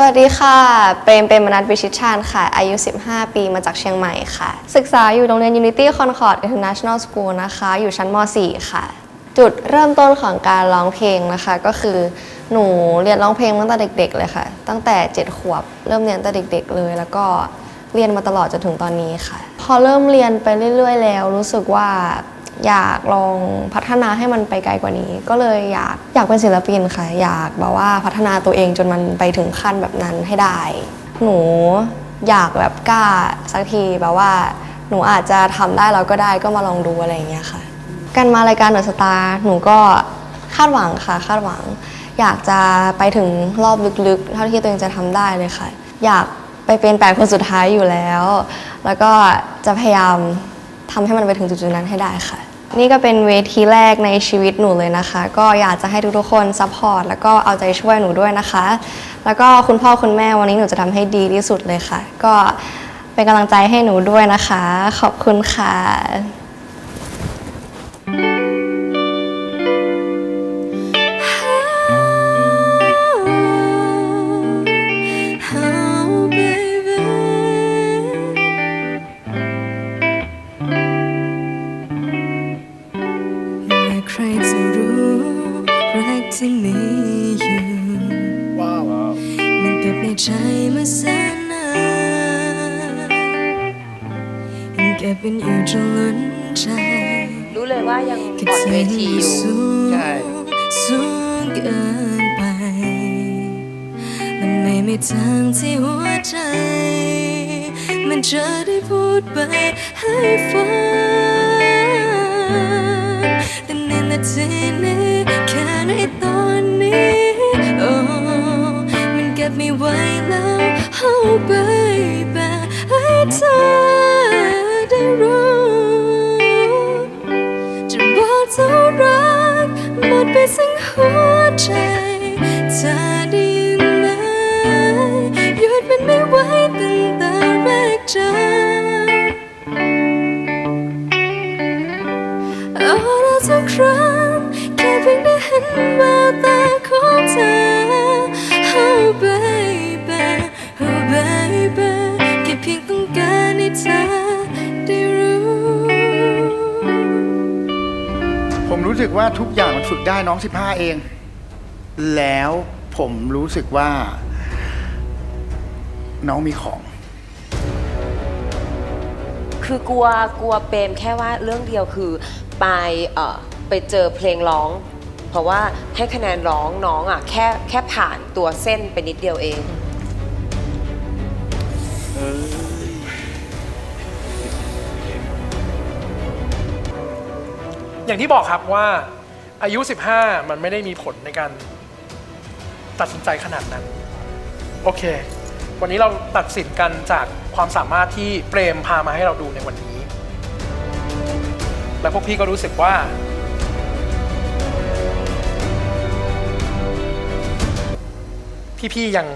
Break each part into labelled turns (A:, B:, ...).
A: สวัสดีค่ะ เปรมเปรมมนัทวิชิตชาญค่ะ อายุ 15 ปีมาจากเชียงใหม่ค่ะ ศึกษาอยู่โรงเรียน Unity Concord International School นะคะ อยู่ชั้นม .4 ค่ะ จุดเริ่มต้นของการร้องเพลงนะคะ ก็คือหนูเรียนร้องเพลงตั้งแต่เด็ก ๆ เลยค่ะ ตั้งแต่ 7 ขวบ เริ่มเรียนตั้งแต่เด็ก ๆ เลย แล้วก็เรียนมาตลอดจนถึงตอนนี้ค่ะ พอเริ่มเรียนไปเรื่อย ๆ แล้ว รู้สึกว่า อยากลองพัฒนาให้มันไปไกลกว่านี้ ก็เลยอยากอยากเป็นศิลปินค่ะ อยากแบบว่าพัฒนาตัวเองจนมันไปถึงขั้นแบบนั้นให้ได้ หนูอยากแบบกล้าสักทีแบบว่า หนูอาจจะทำได้แล้วก็ได้ก็มาลองดูอะไรอย่างเงี้ยค่ะ การมารายการเดอะสตาร์หนูก็คาดหวังค่ะ คาดหวัง อยากจะไปถึงรอบลึกๆ เท่าที่ตัวเองจะทำได้เลยค่ะ อยากไปเป็นแปดคนสุดท้ายอยู่แล้ว แล้วก็จะพยายามทำให้มันไปถึงจุดๆนั้นให้ได้ค่ะ นี่ก็เป็นเวทีแรกในชีวิตหนูเลยนะคะ ก็อยากจะให้ทุกๆคนซัพพอร์ตแล้วก็เอาใจช่วยหนูด้วยนะคะ แล้วก็คุณพ่อคุณแม่วันนี้หนูจะทำให้ดีที่สุดเลยค่ะ ก็เป็นกำลังใจให้หนูด้วยนะคะ ขอบคุณค่ะ
B: ใครจะรู้รักที่มีอยู่มันเก็บในใจมาแสนนานยังเก็บเป็นอยู่จนล้นใจ
C: รู้เลยว่ายัง
B: คิด
C: อ่อนเว
B: ง
C: ทีอยู่
B: สูง
D: ใช่
B: สูงเกินไป มันไม่มีทางที่หัวใจ มันจะได้พูดไปให้ฟัง มันเก็บไม่ไหวแล้ว Oh baby ให้เธอได้รู้จะบอกเท่ารักหมดไปทั้งหัวใจเธอได้ยินไหมหยุดมันไม่ไหวตั้งแต่แรกเจอเอาละทุก
D: สึกว่าทุกอย่างมันฝึกได้น้อง 15 เอง แล้วผมรู้สึกว่า น้องมีของ
C: คือกลัวกลัวเปรมแค่ว่าเรื่องเดียวคือไปเอ่อไปเจอเพลงร้อง เพราะว่าให้คะแนนร้องน้องอะแค่แค่ผ่านตัวเส้นไปนิดเดียวเอง
E: อย่างที่บอกครับว่าอายุ 15 มันไม่ได้มีผลในการตัดสินใจขนาดนั้น โอเค วันนี้เราตัดสินกันจากความสามารถที่เปรมพามาให้เราดูในวันนี้ และพวกพี่ก็รู้สึกว่า พี่ๆยัง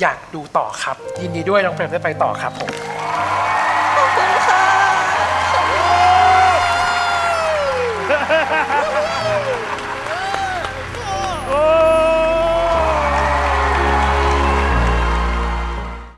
E: อยากดูต่อครับ ยินดีด้วยน้องเปรมได้ไปต่อครับผม